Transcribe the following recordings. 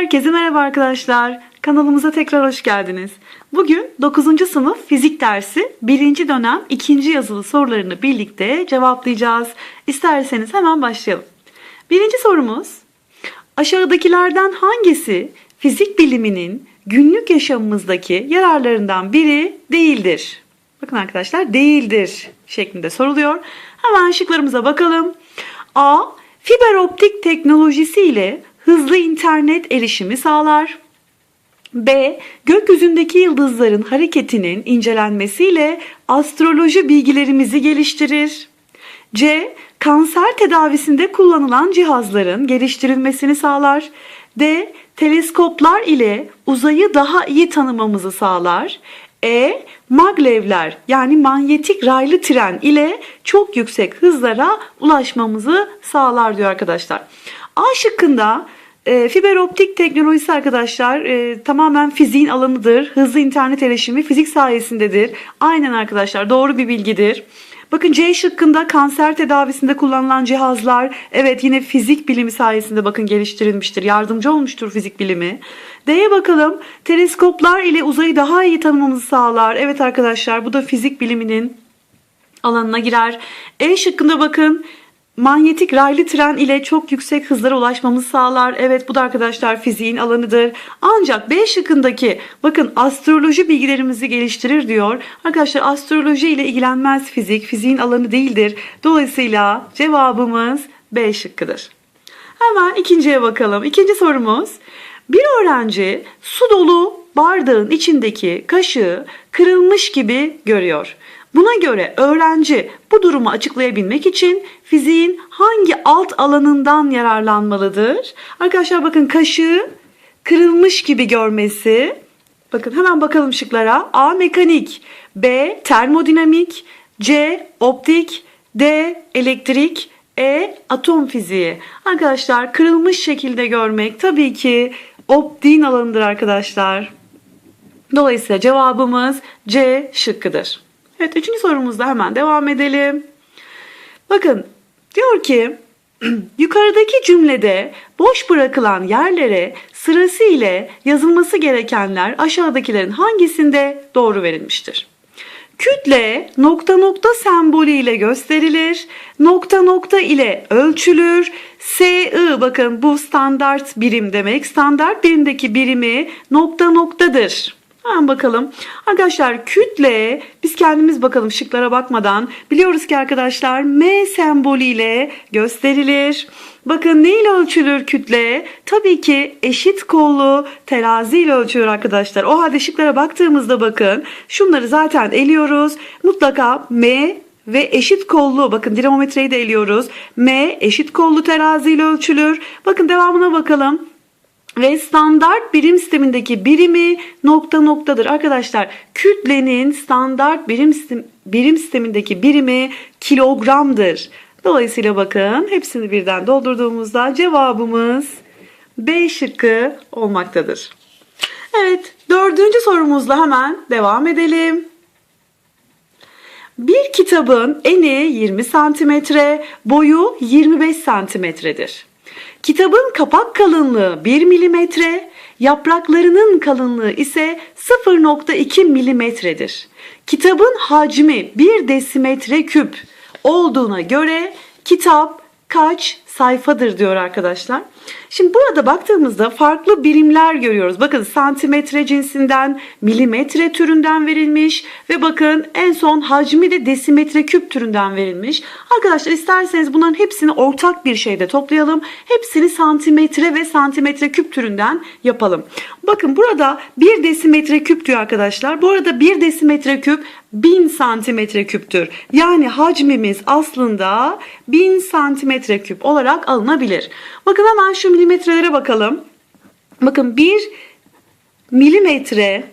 Herkese merhaba arkadaşlar. Kanalımıza tekrar hoş geldiniz. Bugün 9. sınıf fizik dersi 1. dönem 2. yazılı sorularını birlikte cevaplayacağız. İsterseniz hemen başlayalım. Birinci sorumuz. Aşağıdakilerden hangisi fizik biliminin günlük yaşamımızdaki yararlarından biri değildir? Bakın arkadaşlar değildir şeklinde soruluyor. Hemen şıklarımıza bakalım. A. Fiber optik teknolojisiyle hızlı internet erişimi sağlar. B. Gökyüzündeki yıldızların hareketinin incelenmesiyle astroloji bilgilerimizi geliştirir. C. Kanser tedavisinde kullanılan cihazların geliştirilmesini sağlar. D. Teleskoplar ile uzayı daha iyi tanımamızı sağlar. E. Maglevler yani manyetik raylı tren ile çok yüksek hızlara ulaşmamızı sağlar diyor arkadaşlar. A şıkkında e, fiber optik teknolojisi arkadaşlar e, tamamen fiziğin alanıdır. Hızlı internet erişimi fizik sayesindedir. Aynen arkadaşlar doğru bir bilgidir. Bakın C şıkkında kanser tedavisinde kullanılan cihazlar evet yine fizik bilimi sayesinde bakın geliştirilmiştir. Yardımcı olmuştur fizik bilimi. D'ye bakalım. Teleskoplar ile uzayı daha iyi tanımamızı sağlar. Evet arkadaşlar bu da fizik biliminin alanına girer. E şıkkında bakın manyetik raylı tren ile çok yüksek hızlara ulaşmamızı sağlar. Evet bu da arkadaşlar fiziğin alanıdır. Ancak B şıkkındaki bakın astroloji bilgilerimizi geliştirir diyor. Arkadaşlar astroloji ile ilgilenmez fizik. Fiziğin alanı değildir. Dolayısıyla cevabımız B şıkkıdır. Hemen ikinciye bakalım. İkinci sorumuz. Bir öğrenci su dolu bardağın içindeki kaşığı kırılmış gibi görüyor. Buna göre öğrenci bu durumu açıklayabilmek için fiziğin hangi alt alanından yararlanmalıdır? Arkadaşlar bakın kaşığı kırılmış gibi görmesi. Bakın hemen bakalım şıklara. A. Mekanik B. Termodinamik C. Optik D. Elektrik E. Atom fiziği. Arkadaşlar kırılmış şekilde görmek tabii ki optiğin alanıdır arkadaşlar. Dolayısıyla cevabımız C şıkkıdır. Evet üçüncü sorumuzda hemen devam edelim. Bakın diyor ki yukarıdaki cümlede boş bırakılan yerlere sırasıyla yazılması gerekenler aşağıdakilerin hangisinde doğru verilmiştir? Kütle nokta nokta sembolü ile gösterilir. Nokta nokta ile ölçülür. SI bakın bu standart birim demek. Standart birimdeki birimi nokta noktadır. Hemen bakalım. Arkadaşlar kütle biz kendimiz bakalım şıklara bakmadan biliyoruz ki arkadaşlar M sembolüyle gösterilir. Bakın ne ile ölçülür kütle? Tabii ki eşit kollu terazi ile ölçülür arkadaşlar. O halde şıklara baktığımızda bakın şunları zaten eliyoruz. Mutlaka M ve eşit kollu bakın dinamometreyi de eliyoruz. M eşit kollu terazi ile ölçülür. Bakın devamına bakalım ve standart birim sistemindeki birimi nokta noktadır. Arkadaşlar kütlenin standart birim, birim sistemindeki birimi kilogramdır. Dolayısıyla bakın hepsini birden doldurduğumuzda cevabımız B şıkkı olmaktadır. Evet dördüncü sorumuzla hemen devam edelim. Bir kitabın eni 20 santimetre, boyu 25 santimetredir. Kitabın kapak kalınlığı 1 milimetre, yapraklarının kalınlığı ise 0.2 milimetredir. Kitabın hacmi 1 desimetre küp olduğuna göre kitap kaç sayfadır diyor arkadaşlar. Şimdi burada baktığımızda farklı birimler görüyoruz. Bakın santimetre cinsinden, milimetre türünden verilmiş ve bakın en son hacmi de desimetre küp türünden verilmiş. Arkadaşlar isterseniz bunların hepsini ortak bir şeyde toplayalım. Hepsini santimetre ve santimetre küp türünden yapalım. Bakın burada 1 desimetre küp diyor arkadaşlar. Bu arada 1 desimetre küp 1000 santimetre küptür. Yani hacmimiz aslında 1000 santimetre küp olarak alınabilir. Bakın hemen şu milimetrelere bakalım. Bakın 1 milimetre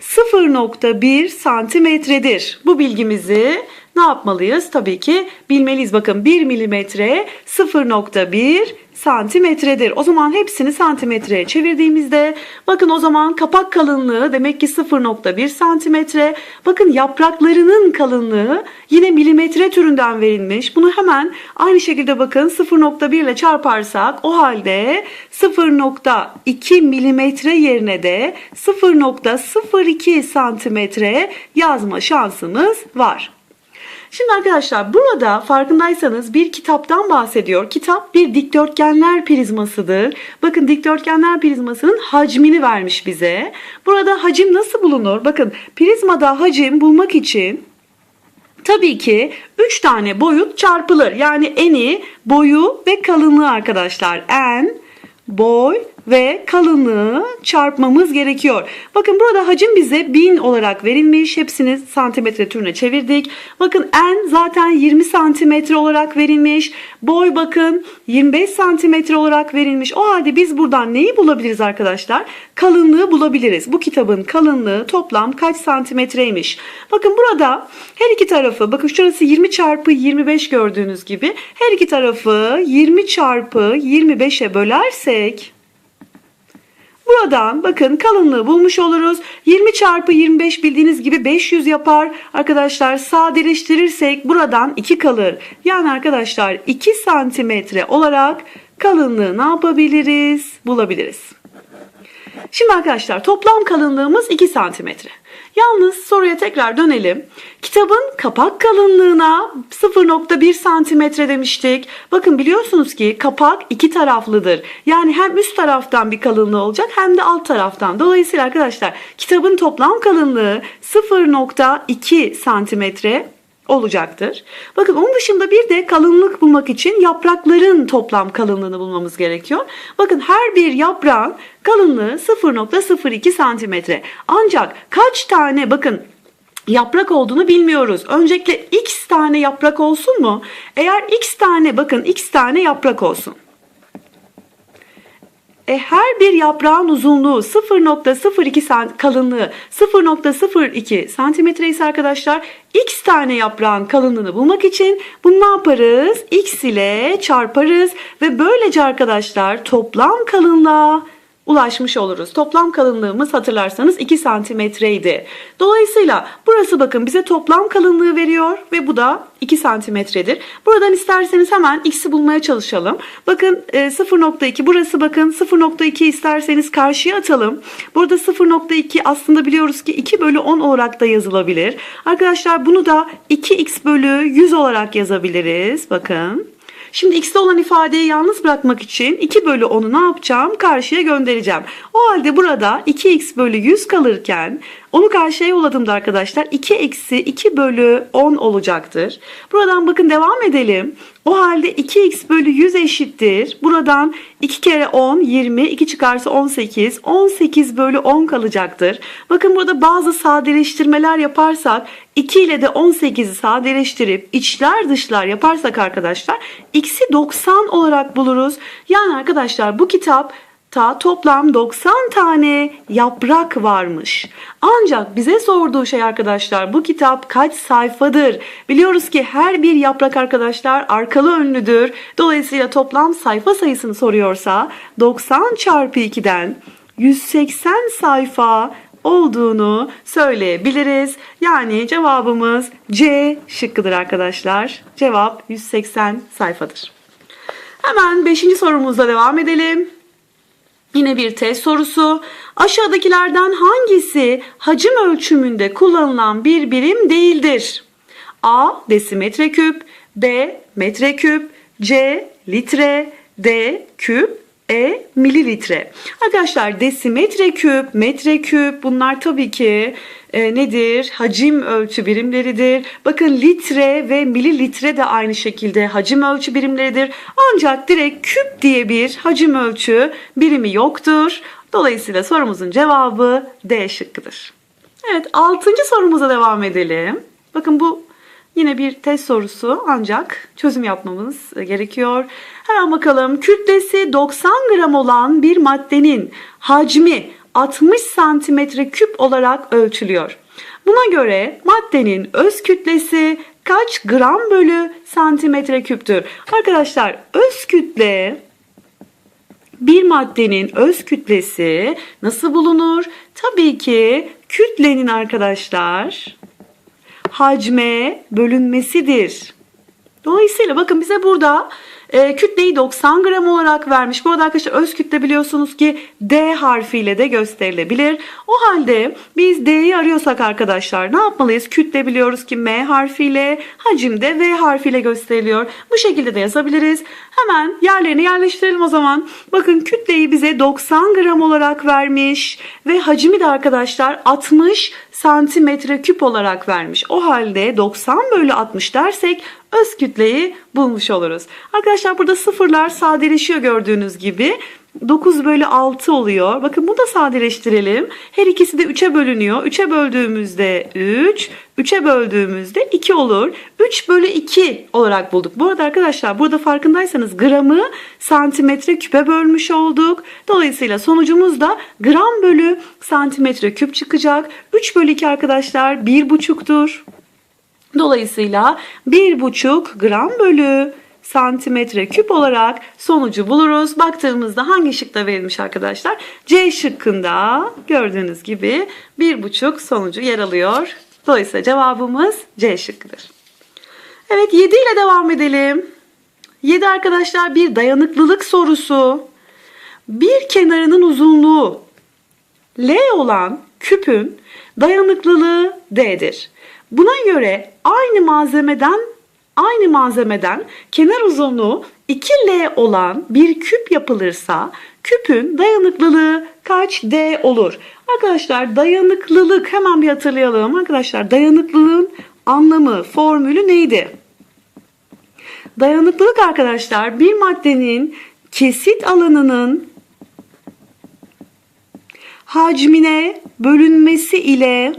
0.1 santimetredir. Bu bilgimizi ne yapmalıyız? Tabii ki bilmeliyiz. Bakın 1 milimetre 0.1 santimetredir. O zaman hepsini santimetreye çevirdiğimizde bakın o zaman kapak kalınlığı demek ki 0.1 santimetre. Bakın yapraklarının kalınlığı yine milimetre türünden verilmiş. Bunu hemen aynı şekilde bakın 0.1 ile çarparsak o halde 0.2 milimetre yerine de 0.02 santimetre yazma şansımız var. Şimdi arkadaşlar burada farkındaysanız bir kitaptan bahsediyor. Kitap bir dikdörtgenler prizmasıdır. Bakın dikdörtgenler prizmasının hacmini vermiş bize. Burada hacim nasıl bulunur? Bakın prizmada hacim bulmak için Tabii ki 3 tane boyut çarpılır. Yani eni, boyu ve kalınlığı arkadaşlar. En, boy ve kalınlığı çarpmamız gerekiyor. Bakın burada hacim bize 1000 olarak verilmiş. Hepsini santimetre türüne çevirdik. Bakın en zaten 20 santimetre olarak verilmiş. Boy bakın 25 santimetre olarak verilmiş. O halde biz buradan neyi bulabiliriz arkadaşlar? Kalınlığı bulabiliriz. Bu kitabın kalınlığı toplam kaç santimetreymiş? Bakın burada her iki tarafı bakın şurası 20 çarpı 25 gördüğünüz gibi her iki tarafı 20 çarpı 25'e bölersek Buradan bakın kalınlığı bulmuş oluruz. 20 çarpı 25 bildiğiniz gibi 500 yapar. Arkadaşlar sadeleştirirsek buradan 2 kalır. Yani arkadaşlar 2 santimetre olarak kalınlığı ne yapabiliriz? Bulabiliriz. Şimdi arkadaşlar toplam kalınlığımız 2 santimetre. Yalnız soruya tekrar dönelim. Kitabın kapak kalınlığına 0.1 santimetre demiştik. Bakın biliyorsunuz ki kapak iki taraflıdır. Yani hem üst taraftan bir kalınlığı olacak hem de alt taraftan. Dolayısıyla arkadaşlar kitabın toplam kalınlığı 0.2 santimetre olacaktır. Bakın onun dışında bir de kalınlık bulmak için yaprakların toplam kalınlığını bulmamız gerekiyor. Bakın her bir yaprağın kalınlığı 0.02 santimetre. Ancak kaç tane bakın yaprak olduğunu bilmiyoruz. Öncelikle x tane yaprak olsun mu? Eğer x tane bakın x tane yaprak olsun. E, her bir yaprağın uzunluğu 0.02 sant kalınlığı 0.02 santimetre ise arkadaşlar x tane yaprağın kalınlığını bulmak için bunu ne yaparız? x ile çarparız ve böylece arkadaşlar toplam kalınlığa ulaşmış oluruz. Toplam kalınlığımız hatırlarsanız 2 santimetreydi. Dolayısıyla burası bakın bize toplam kalınlığı veriyor ve bu da 2 santimetredir. Buradan isterseniz hemen x'i bulmaya çalışalım. Bakın 0.2 burası bakın 0.2 isterseniz karşıya atalım. Burada 0.2 aslında biliyoruz ki 2 bölü 10 olarak da yazılabilir. Arkadaşlar bunu da 2x bölü 100 olarak yazabiliriz. Bakın. Şimdi x'te olan ifadeyi yalnız bırakmak için 2 bölü 10'u ne yapacağım? Karşıya göndereceğim. O halde burada 2x bölü 100 kalırken onu karşıya yolladığımda arkadaşlar 2 eksi 2 bölü 10 olacaktır. Buradan bakın devam edelim. O halde 2x bölü 100 eşittir. Buradan 2 kere 10 20 2 çıkarsa 18 18 bölü 10 kalacaktır. Bakın burada bazı sadeleştirmeler yaparsak 2 ile de 18'i sadeleştirip içler dışlar yaparsak arkadaşlar x'i 90 olarak buluruz. Yani arkadaşlar bu kitap ta toplam 90 tane yaprak varmış. Ancak bize sorduğu şey arkadaşlar bu kitap kaç sayfadır? Biliyoruz ki her bir yaprak arkadaşlar arkalı önlüdür. Dolayısıyla toplam sayfa sayısını soruyorsa 90 çarpı 2'den 180 sayfa olduğunu söyleyebiliriz. Yani cevabımız C şıkkıdır arkadaşlar. Cevap 180 sayfadır. Hemen 5. sorumuzla devam edelim. Yine bir test sorusu. Aşağıdakilerden hangisi hacim ölçümünde kullanılan bir birim değildir? A. Desimetre küp B. Metreküp C. Litre D. Küp E. Mililitre. Arkadaşlar desimetre küp, metre küp bunlar tabii ki e, nedir? Hacim ölçü birimleridir. Bakın litre ve mililitre de aynı şekilde hacim ölçü birimleridir. Ancak direkt küp diye bir hacim ölçü birimi yoktur. Dolayısıyla sorumuzun cevabı D şıkkıdır. Evet 6. sorumuza devam edelim. Bakın bu yine bir test sorusu ancak çözüm yapmamız gerekiyor. Hemen bakalım kütlesi 90 gram olan bir maddenin hacmi 60 santimetre küp olarak ölçülüyor. Buna göre maddenin öz kütlesi kaç gram bölü santimetre küptür? Arkadaşlar öz kütle bir maddenin öz kütlesi nasıl bulunur? Tabii ki kütlenin arkadaşlar hacme bölünmesidir. Dolayısıyla bakın bize burada e, kütleyi 90 gram olarak vermiş. Bu arada arkadaşlar öz kütle biliyorsunuz ki D harfiyle de gösterilebilir. O halde biz D'yi arıyorsak arkadaşlar ne yapmalıyız? Kütle biliyoruz ki M harfiyle, hacim de V harfiyle gösteriliyor. Bu şekilde de yazabiliriz. Hemen yerlerine yerleştirelim o zaman. Bakın kütleyi bize 90 gram olarak vermiş ve hacmi de arkadaşlar 60 santimetre küp olarak vermiş. O halde 90 bölü 60 dersek öz kütleyi bulmuş oluruz. Arkadaşlar burada sıfırlar sadeleşiyor gördüğünüz gibi. 9 bölü 6 oluyor. Bakın bunu da sadeleştirelim. Her ikisi de 3'e bölünüyor. 3'e böldüğümüzde 3, 3'e böldüğümüzde 2 olur. 3 bölü 2 olarak bulduk. Bu arada arkadaşlar burada farkındaysanız gramı santimetre küpe bölmüş olduk. Dolayısıyla sonucumuz da gram bölü santimetre küp çıkacak. 3 bölü 2 arkadaşlar 1,5'tur. Dolayısıyla 1,5 gram bölü santimetre küp olarak sonucu buluruz. Baktığımızda hangi şıkta verilmiş arkadaşlar? C şıkkında gördüğünüz gibi 1,5 sonucu yer alıyor. Dolayısıyla cevabımız C şıkkıdır. Evet 7 ile devam edelim. 7 arkadaşlar bir dayanıklılık sorusu. Bir kenarının uzunluğu L olan küpün dayanıklılığı D'dir. Buna göre aynı malzemeden aynı malzemeden kenar uzunluğu 2L olan bir küp yapılırsa küpün dayanıklılığı kaç D olur? Arkadaşlar dayanıklılık hemen bir hatırlayalım. Arkadaşlar dayanıklılığın anlamı, formülü neydi? Dayanıklılık arkadaşlar bir maddenin kesit alanının hacmine bölünmesi ile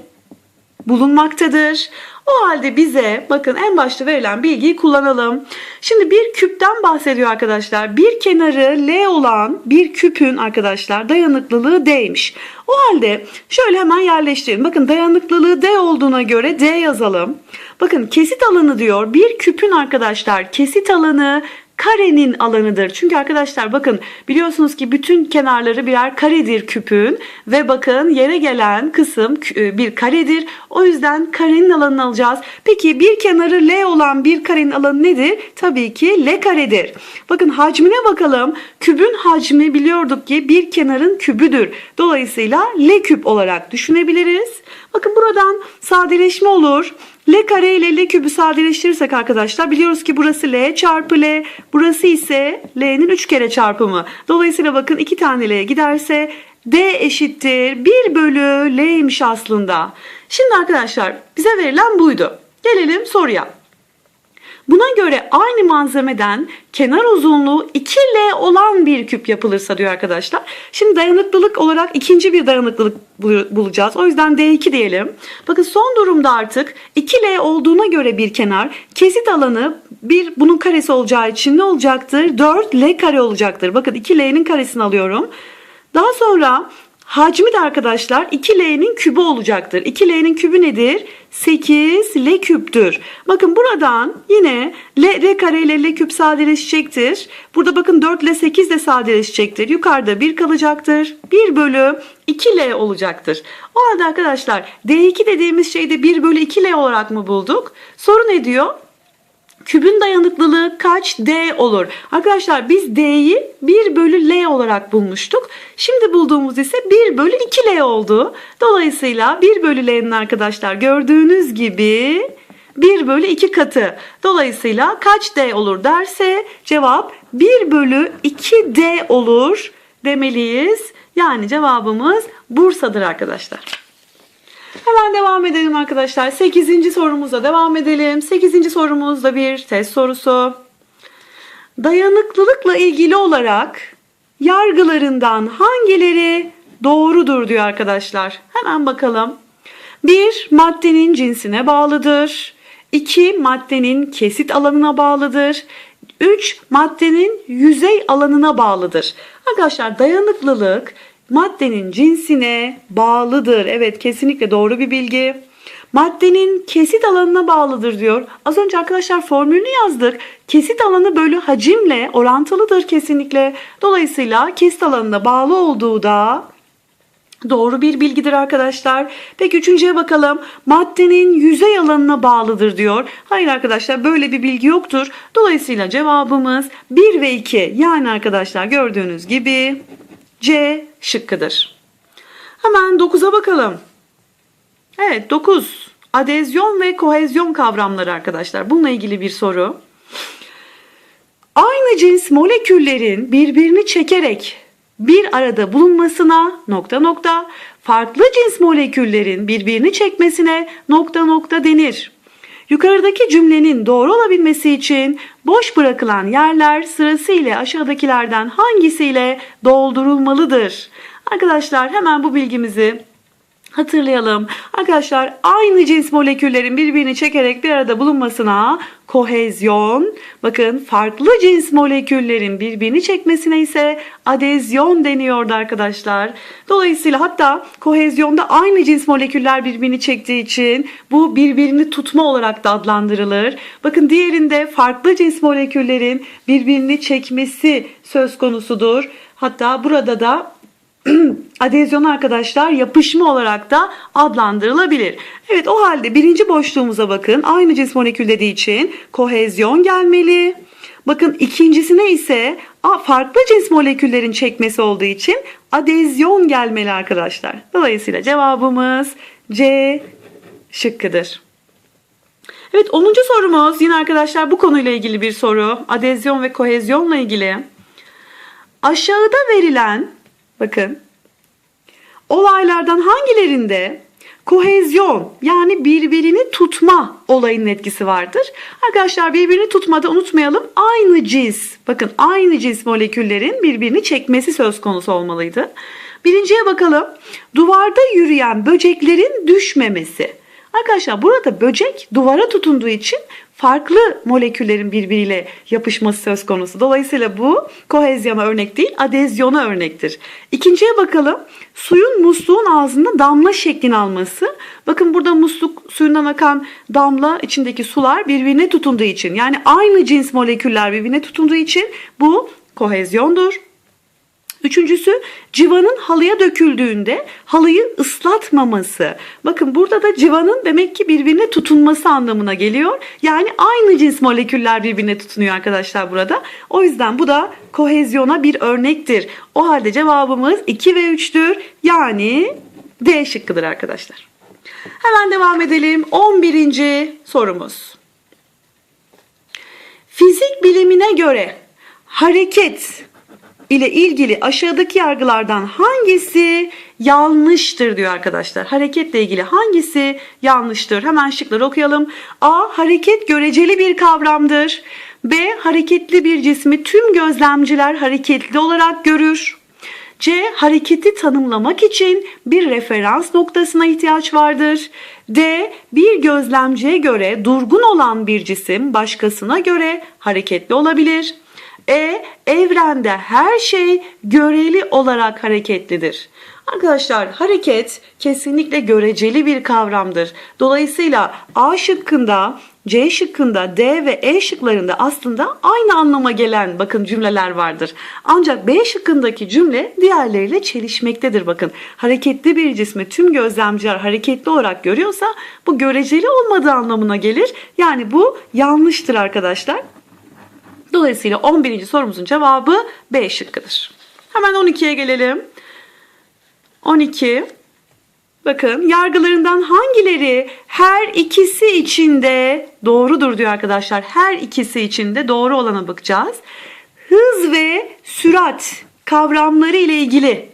bulunmaktadır. O halde bize bakın en başta verilen bilgiyi kullanalım. Şimdi bir küpten bahsediyor arkadaşlar. Bir kenarı L olan bir küpün arkadaşlar dayanıklılığı D'ymiş. O halde şöyle hemen yerleştirelim. Bakın dayanıklılığı D olduğuna göre D yazalım. Bakın kesit alanı diyor. Bir küpün arkadaşlar kesit alanı karenin alanıdır. Çünkü arkadaşlar bakın biliyorsunuz ki bütün kenarları birer karedir küpün ve bakın yere gelen kısım e, bir karedir. O yüzden karenin alanını alacağız. Peki bir kenarı L olan bir karenin alanı nedir? Tabii ki L karedir. Bakın hacmine bakalım. Kübün hacmi biliyorduk ki bir kenarın kübüdür. Dolayısıyla L küp olarak düşünebiliriz. Bakın buradan sadeleşme olur. L kare ile L kübü sadeleştirirsek arkadaşlar biliyoruz ki burası L çarpı L. Burası ise L'nin 3 kere çarpımı. Dolayısıyla bakın 2 tane L giderse D eşittir 1 bölü L'ymiş aslında. Şimdi arkadaşlar bize verilen buydu. Gelelim soruya. Buna göre aynı malzemeden kenar uzunluğu 2L olan bir küp yapılırsa diyor arkadaşlar. Şimdi dayanıklılık olarak ikinci bir dayanıklılık bulacağız. O yüzden D2 diyelim. Bakın son durumda artık 2L olduğuna göre bir kenar kesit alanı bir bunun karesi olacağı için ne olacaktır? 4L kare olacaktır. Bakın 2L'nin karesini alıyorum. Daha sonra Hacmi de arkadaşlar 2L'nin kübü olacaktır. 2L'nin kübü nedir? 8 L küptür. Bakın buradan yine L, R kare ile L küp sadeleşecektir. Burada bakın 4 ile 8 de sadeleşecektir. Yukarıda 1 kalacaktır. 1 bölü 2L olacaktır. O halde arkadaşlar D2 dediğimiz şeyde 1 bölü 2L olarak mı bulduk? Soru ne diyor? Kübün dayanıklılığı kaç D olur? Arkadaşlar biz D'yi 1 bölü L olarak bulmuştuk. Şimdi bulduğumuz ise 1 bölü 2 L oldu. Dolayısıyla 1 bölü L'nin arkadaşlar gördüğünüz gibi 1 bölü 2 katı. Dolayısıyla kaç D olur derse cevap 1 bölü 2 D olur demeliyiz. Yani cevabımız Bursa'dır arkadaşlar. Hemen devam edelim arkadaşlar. 8. sorumuza devam edelim. 8. sorumuz da bir test sorusu. Dayanıklılıkla ilgili olarak yargılarından hangileri doğrudur diyor arkadaşlar. Hemen bakalım. 1. Maddenin cinsine bağlıdır. 2. Maddenin kesit alanına bağlıdır. 3. Maddenin yüzey alanına bağlıdır. Arkadaşlar dayanıklılık maddenin cinsine bağlıdır. Evet kesinlikle doğru bir bilgi. maddenin kesit alanına bağlıdır diyor. Az önce arkadaşlar formülünü yazdık. Kesit alanı bölü hacimle orantılıdır kesinlikle. Dolayısıyla kesit alanına bağlı olduğu da Doğru bir bilgidir arkadaşlar. Peki üçüncüye bakalım. Maddenin yüzey alanına bağlıdır diyor. Hayır arkadaşlar böyle bir bilgi yoktur. Dolayısıyla cevabımız 1 ve 2. Yani arkadaşlar gördüğünüz gibi C şıkkıdır. Hemen 9'a bakalım. Evet 9. Adezyon ve kohezyon kavramları arkadaşlar. Bununla ilgili bir soru. Aynı cins moleküllerin birbirini çekerek bir arada bulunmasına nokta nokta farklı cins moleküllerin birbirini çekmesine nokta nokta denir. Yukarıdaki cümlenin doğru olabilmesi için boş bırakılan yerler sırasıyla aşağıdakilerden hangisiyle doldurulmalıdır? Arkadaşlar hemen bu bilgimizi Hatırlayalım. Arkadaşlar aynı cins moleküllerin birbirini çekerek bir arada bulunmasına kohezyon, bakın farklı cins moleküllerin birbirini çekmesine ise adezyon deniyordu arkadaşlar. Dolayısıyla hatta kohezyonda aynı cins moleküller birbirini çektiği için bu birbirini tutma olarak da adlandırılır. Bakın diğerinde farklı cins moleküllerin birbirini çekmesi söz konusudur. Hatta burada da adezyon arkadaşlar yapışma olarak da adlandırılabilir. Evet o halde birinci boşluğumuza bakın. Aynı cins molekül dediği için kohezyon gelmeli. Bakın ikincisine ise farklı cins moleküllerin çekmesi olduğu için adezyon gelmeli arkadaşlar. Dolayısıyla cevabımız C şıkkıdır. Evet 10. sorumuz yine arkadaşlar bu konuyla ilgili bir soru. Adezyon ve kohezyonla ilgili. Aşağıda verilen Bakın. Olaylardan hangilerinde kohezyon yani birbirini tutma olayının etkisi vardır. Arkadaşlar birbirini tutmada unutmayalım aynı cins bakın aynı cins moleküllerin birbirini çekmesi söz konusu olmalıydı. Birinciye bakalım. Duvarda yürüyen böceklerin düşmemesi. Arkadaşlar burada böcek duvara tutunduğu için farklı moleküllerin birbiriyle yapışması söz konusu. Dolayısıyla bu kohezyona örnek değil, adezyona örnektir. İkinciye bakalım. Suyun musluğun ağzında damla şeklini alması. Bakın burada musluk suyundan akan damla içindeki sular birbirine tutunduğu için yani aynı cins moleküller birbirine tutunduğu için bu kohezyondur. Üçüncüsü civanın halıya döküldüğünde halıyı ıslatmaması. Bakın burada da civanın demek ki birbirine tutunması anlamına geliyor. Yani aynı cins moleküller birbirine tutunuyor arkadaşlar burada. O yüzden bu da kohezyona bir örnektir. O halde cevabımız 2 ve 3'tür. Yani D şıkkıdır arkadaşlar. Hemen devam edelim. 11. sorumuz. Fizik bilimine göre hareket ile ilgili aşağıdaki yargılardan hangisi yanlıştır diyor arkadaşlar. Hareketle ilgili hangisi yanlıştır? Hemen şıkları okuyalım. A. Hareket göreceli bir kavramdır. B. Hareketli bir cismi tüm gözlemciler hareketli olarak görür. C. Hareketi tanımlamak için bir referans noktasına ihtiyaç vardır. D. Bir gözlemciye göre durgun olan bir cisim başkasına göre hareketli olabilir. E evrende her şey göreli olarak hareketlidir. Arkadaşlar hareket kesinlikle göreceli bir kavramdır. Dolayısıyla A şıkkında, C şıkkında, D ve E şıklarında aslında aynı anlama gelen bakın cümleler vardır. Ancak B şıkkındaki cümle diğerleriyle çelişmektedir bakın. Hareketli bir cismi tüm gözlemciler hareketli olarak görüyorsa bu göreceli olmadığı anlamına gelir. Yani bu yanlıştır arkadaşlar. Dolayısıyla 11. sorumuzun cevabı B şıkkıdır. Hemen 12'ye gelelim. 12. Bakın yargılarından hangileri her ikisi içinde doğrudur diyor arkadaşlar. Her ikisi içinde doğru olana bakacağız. Hız ve sürat kavramları ile ilgili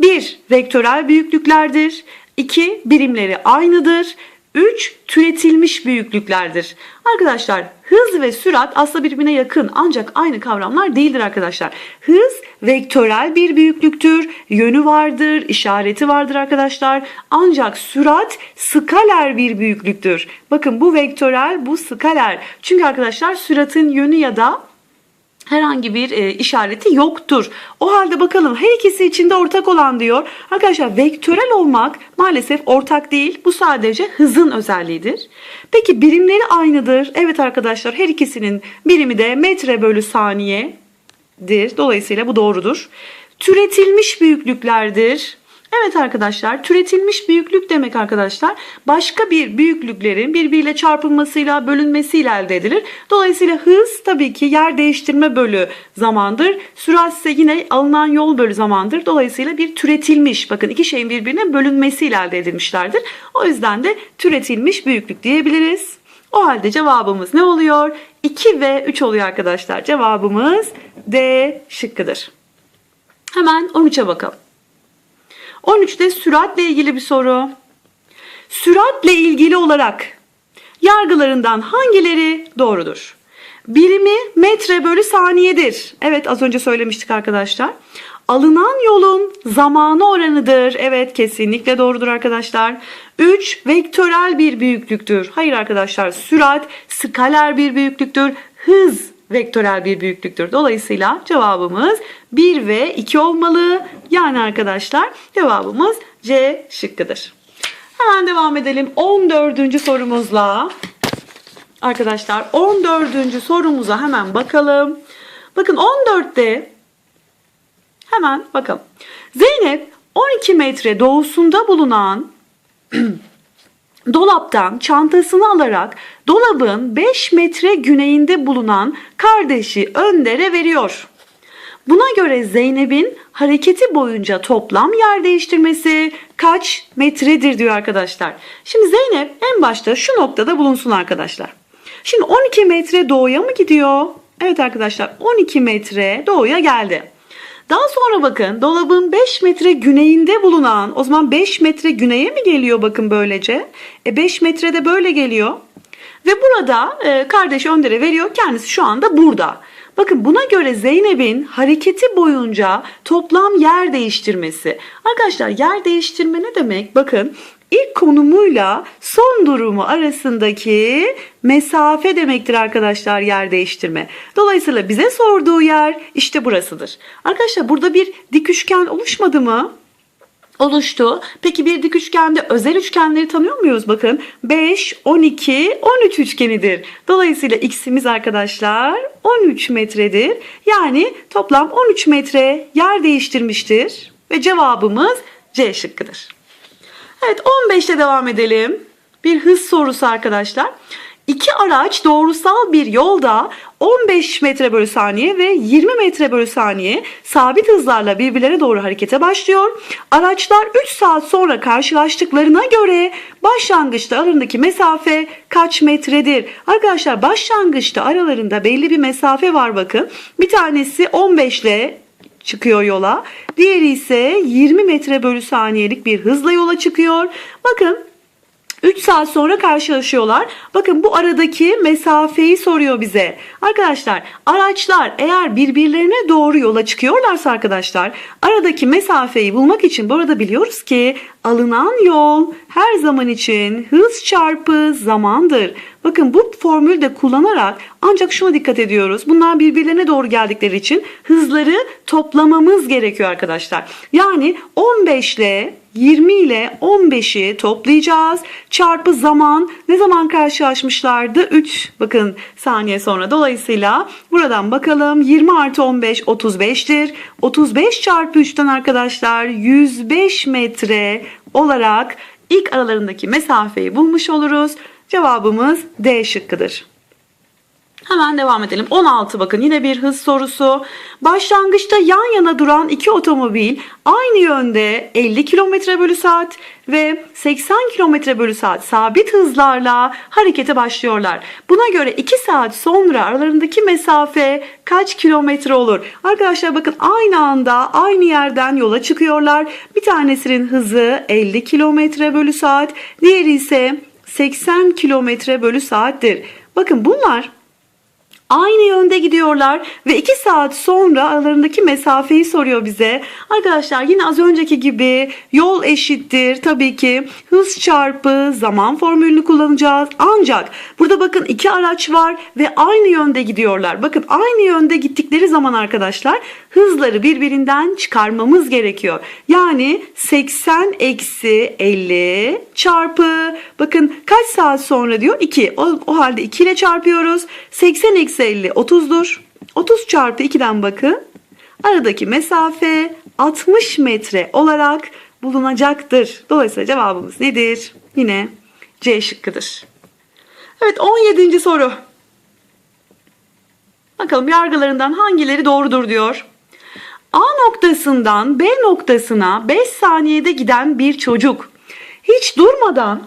1. Vektörel büyüklüklerdir. 2. Birimleri aynıdır. 3 türetilmiş büyüklüklerdir. Arkadaşlar hız ve sürat aslında birbirine yakın ancak aynı kavramlar değildir arkadaşlar. Hız vektörel bir büyüklüktür, yönü vardır, işareti vardır arkadaşlar. Ancak sürat skaler bir büyüklüktür. Bakın bu vektörel, bu skaler. Çünkü arkadaşlar süratın yönü ya da herhangi bir e, işareti yoktur. O halde bakalım her ikisi içinde ortak olan diyor. Arkadaşlar vektörel olmak maalesef ortak değil. Bu sadece hızın özelliğidir. Peki birimleri aynıdır. Evet arkadaşlar her ikisinin birimi de metre bölü saniyedir. Dolayısıyla bu doğrudur. Türetilmiş büyüklüklerdir. Evet arkadaşlar türetilmiş büyüklük demek arkadaşlar başka bir büyüklüklerin birbiriyle çarpılmasıyla bölünmesiyle elde edilir. Dolayısıyla hız tabii ki yer değiştirme bölü zamandır. Sürat ise yine alınan yol bölü zamandır. Dolayısıyla bir türetilmiş bakın iki şeyin birbirine bölünmesiyle elde edilmişlerdir. O yüzden de türetilmiş büyüklük diyebiliriz. O halde cevabımız ne oluyor? 2 ve 3 oluyor arkadaşlar. Cevabımız D şıkkıdır. Hemen 13'e bakalım. 13'te süratle ilgili bir soru. Süratle ilgili olarak yargılarından hangileri doğrudur? Birimi metre bölü saniyedir. Evet az önce söylemiştik arkadaşlar. Alınan yolun zamanı oranıdır. Evet kesinlikle doğrudur arkadaşlar. 3 vektörel bir büyüklüktür. Hayır arkadaşlar sürat skaler bir büyüklüktür. Hız vektörel bir büyüklüktür. Dolayısıyla cevabımız 1 ve 2 olmalı. Yani arkadaşlar cevabımız C şıkkıdır. Hemen devam edelim 14. sorumuzla. Arkadaşlar 14. sorumuza hemen bakalım. Bakın 14'te hemen bakalım. Zeynep 12 metre doğusunda bulunan dolaptan çantasını alarak dolabın 5 metre güneyinde bulunan kardeşi Önder'e veriyor. Buna göre Zeynep'in hareketi boyunca toplam yer değiştirmesi kaç metredir diyor arkadaşlar. Şimdi Zeynep en başta şu noktada bulunsun arkadaşlar. Şimdi 12 metre doğuya mı gidiyor? Evet arkadaşlar 12 metre doğuya geldi. Daha sonra bakın dolabın 5 metre güneyinde bulunan o zaman 5 metre güneye mi geliyor bakın böylece? E 5 metrede böyle geliyor. Ve burada e, kardeş Önder'e veriyor kendisi şu anda burada. Bakın buna göre Zeynep'in hareketi boyunca toplam yer değiştirmesi. Arkadaşlar yer değiştirme ne demek? Bakın ilk konumuyla son durumu arasındaki mesafe demektir arkadaşlar yer değiştirme. Dolayısıyla bize sorduğu yer işte burasıdır. Arkadaşlar burada bir dik üçgen oluşmadı mı? oluştu. Peki bir dik üçgende özel üçgenleri tanıyor muyuz? Bakın 5, 12, 13 üçgenidir. Dolayısıyla x'imiz arkadaşlar 13 metredir. Yani toplam 13 metre yer değiştirmiştir. Ve cevabımız C şıkkıdır. Evet 15'te devam edelim. Bir hız sorusu arkadaşlar. İki araç doğrusal bir yolda 15 metre bölü saniye ve 20 metre bölü saniye sabit hızlarla birbirlerine doğru harekete başlıyor. Araçlar 3 saat sonra karşılaştıklarına göre başlangıçta aralarındaki mesafe kaç metredir? Arkadaşlar başlangıçta aralarında belli bir mesafe var bakın. Bir tanesi 15 ile çıkıyor yola. Diğeri ise 20 metre bölü saniyelik bir hızla yola çıkıyor. Bakın 3 saat sonra karşılaşıyorlar. Bakın bu aradaki mesafeyi soruyor bize. Arkadaşlar araçlar eğer birbirlerine doğru yola çıkıyorlarsa arkadaşlar aradaki mesafeyi bulmak için bu arada biliyoruz ki alınan yol her zaman için hız çarpı zamandır. Bakın bu formülü de kullanarak ancak şuna dikkat ediyoruz. Bunlar birbirlerine doğru geldikleri için hızları toplamamız gerekiyor arkadaşlar. Yani 15 ile 20 ile 15'i toplayacağız. Çarpı zaman ne zaman karşılaşmışlardı? 3 bakın saniye sonra. Dolayısıyla buradan bakalım 20 artı 15 35'tir. 35 çarpı 3'ten arkadaşlar 105 metre olarak ilk aralarındaki mesafeyi bulmuş oluruz. Cevabımız D şıkkıdır. Hemen devam edelim. 16 bakın yine bir hız sorusu. Başlangıçta yan yana duran iki otomobil aynı yönde 50 km bölü saat ve 80 km bölü saat sabit hızlarla harekete başlıyorlar. Buna göre 2 saat sonra aralarındaki mesafe kaç kilometre olur? Arkadaşlar bakın aynı anda aynı yerden yola çıkıyorlar. Bir tanesinin hızı 50 km bölü saat, diğeri ise 80 km bölü saattir. Bakın bunlar Aynı yönde gidiyorlar ve 2 saat sonra aralarındaki mesafeyi soruyor bize. Arkadaşlar yine az önceki gibi yol eşittir tabii ki hız çarpı zaman formülünü kullanacağız. Ancak burada bakın iki araç var ve aynı yönde gidiyorlar. Bakın aynı yönde gittikleri zaman arkadaşlar hızları birbirinden çıkarmamız gerekiyor. Yani 80 eksi 50 çarpı bakın kaç saat sonra diyor 2. O, o halde 2 ile çarpıyoruz. 80 eksi 50 30'dur. 30 çarpı 2'den bakın. Aradaki mesafe 60 metre olarak bulunacaktır. Dolayısıyla cevabımız nedir? Yine C şıkkıdır. Evet 17. soru. Bakalım yargılarından hangileri doğrudur diyor. A noktasından B noktasına 5 saniyede giden bir çocuk hiç durmadan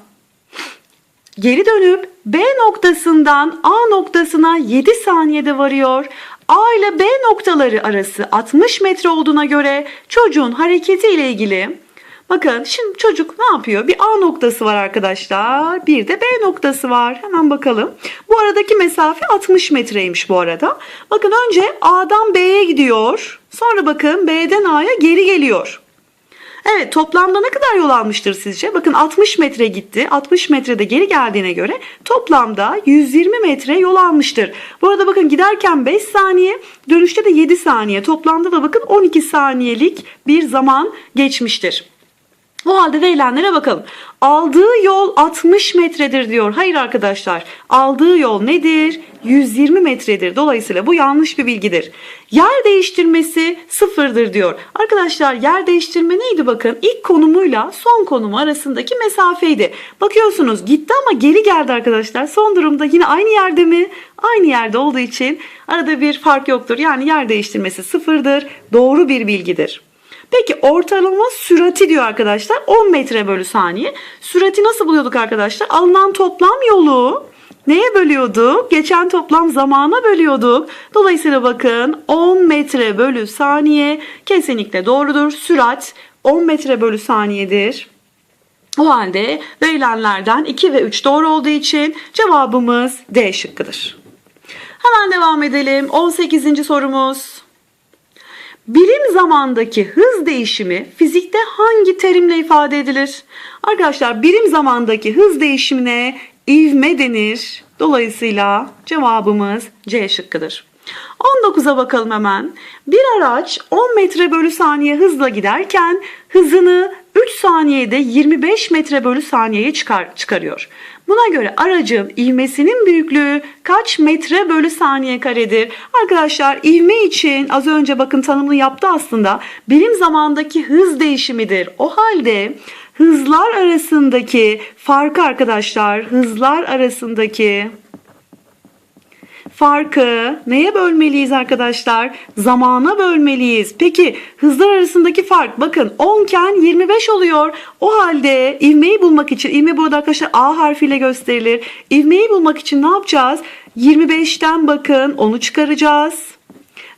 geri dönüp B noktasından A noktasına 7 saniyede varıyor. A ile B noktaları arası 60 metre olduğuna göre çocuğun hareketi ile ilgili Bakın şimdi çocuk ne yapıyor? Bir A noktası var arkadaşlar. Bir de B noktası var. Hemen bakalım. Bu aradaki mesafe 60 metreymiş bu arada. Bakın önce A'dan B'ye gidiyor. Sonra bakın B'den A'ya geri geliyor. Evet toplamda ne kadar yol almıştır sizce? Bakın 60 metre gitti. 60 metrede geri geldiğine göre toplamda 120 metre yol almıştır. Bu arada bakın giderken 5 saniye, dönüşte de 7 saniye. Toplamda da bakın 12 saniyelik bir zaman geçmiştir. O halde verilenlere bakalım. Aldığı yol 60 metredir diyor. Hayır arkadaşlar. Aldığı yol nedir? 120 metredir. Dolayısıyla bu yanlış bir bilgidir. Yer değiştirmesi sıfırdır diyor. Arkadaşlar yer değiştirme neydi bakın? İlk konumuyla son konumu arasındaki mesafeydi. Bakıyorsunuz gitti ama geri geldi arkadaşlar. Son durumda yine aynı yerde mi? Aynı yerde olduğu için arada bir fark yoktur. Yani yer değiştirmesi sıfırdır. Doğru bir bilgidir. Peki ortalama sürati diyor arkadaşlar 10 metre bölü saniye. Sürati nasıl buluyorduk arkadaşlar? Alınan toplam yolu neye bölüyorduk? Geçen toplam zamana bölüyorduk. Dolayısıyla bakın 10 metre bölü saniye kesinlikle doğrudur. Sürat 10 metre bölü saniyedir. O halde verilenlerden 2 ve 3 doğru olduğu için cevabımız D şıkkıdır. Hemen devam edelim. 18. sorumuz. Birim zamandaki hız değişimi fizikte hangi terimle ifade edilir? Arkadaşlar birim zamandaki hız değişimine ivme denir. Dolayısıyla cevabımız C şıkkıdır. 19'a bakalım hemen. Bir araç 10 metre bölü saniye hızla giderken hızını 3 saniyede 25 metre bölü saniyeye çıkar, çıkarıyor. Buna göre aracın ivmesinin büyüklüğü kaç metre bölü saniye karedir? Arkadaşlar ivme için az önce bakın tanımını yaptı aslında. Birim zamandaki hız değişimidir. O halde hızlar arasındaki farkı arkadaşlar hızlar arasındaki farkı neye bölmeliyiz arkadaşlar? Zamana bölmeliyiz. Peki hızlar arasındaki fark bakın 10 iken 25 oluyor. O halde ivmeyi bulmak için ivme burada arkadaşlar A harfiyle gösterilir. İvmeyi bulmak için ne yapacağız? 25'ten bakın onu çıkaracağız.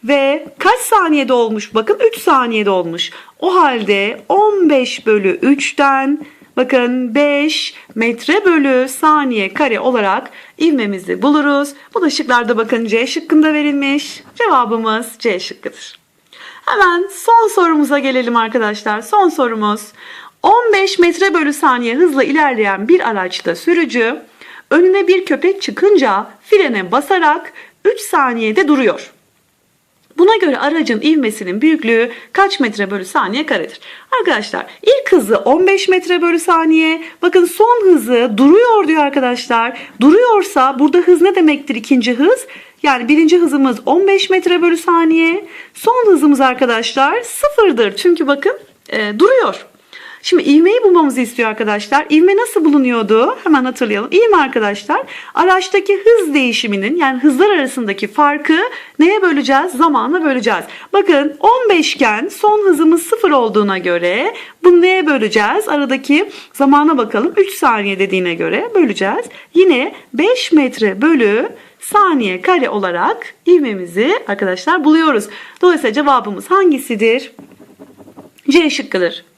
Ve kaç saniyede olmuş? Bakın 3 saniyede olmuş. O halde 15 bölü 3'ten Bakın 5 metre bölü saniye kare olarak ivmemizi buluruz. Bu da şıklarda bakın C şıkkında verilmiş. Cevabımız C şıkkıdır. Hemen son sorumuza gelelim arkadaşlar. Son sorumuz 15 metre bölü saniye hızla ilerleyen bir araçta sürücü önüne bir köpek çıkınca frene basarak 3 saniyede duruyor. Buna göre aracın ivmesinin büyüklüğü kaç metre bölü saniye karedir? Arkadaşlar ilk hızı 15 metre bölü saniye. Bakın son hızı duruyor diyor arkadaşlar. Duruyorsa burada hız ne demektir ikinci hız? Yani birinci hızımız 15 metre bölü saniye. Son hızımız arkadaşlar sıfırdır. Çünkü bakın e, duruyor. Şimdi ivmeyi bulmamızı istiyor arkadaşlar. İvme nasıl bulunuyordu? Hemen hatırlayalım. İvme arkadaşlar araçtaki hız değişiminin yani hızlar arasındaki farkı neye böleceğiz? Zamana böleceğiz. Bakın 15 iken son hızımız 0 olduğuna göre bunu neye böleceğiz? Aradaki zamana bakalım. 3 saniye dediğine göre böleceğiz. Yine 5 metre bölü saniye kare olarak ivmemizi arkadaşlar buluyoruz. Dolayısıyla cevabımız hangisidir? C şıkkıdır.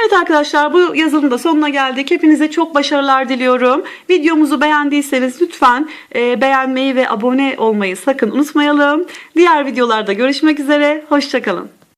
Evet arkadaşlar bu yazının da sonuna geldik. Hepinize çok başarılar diliyorum. Videomuzu beğendiyseniz lütfen e, beğenmeyi ve abone olmayı sakın unutmayalım. Diğer videolarda görüşmek üzere. Hoşçakalın.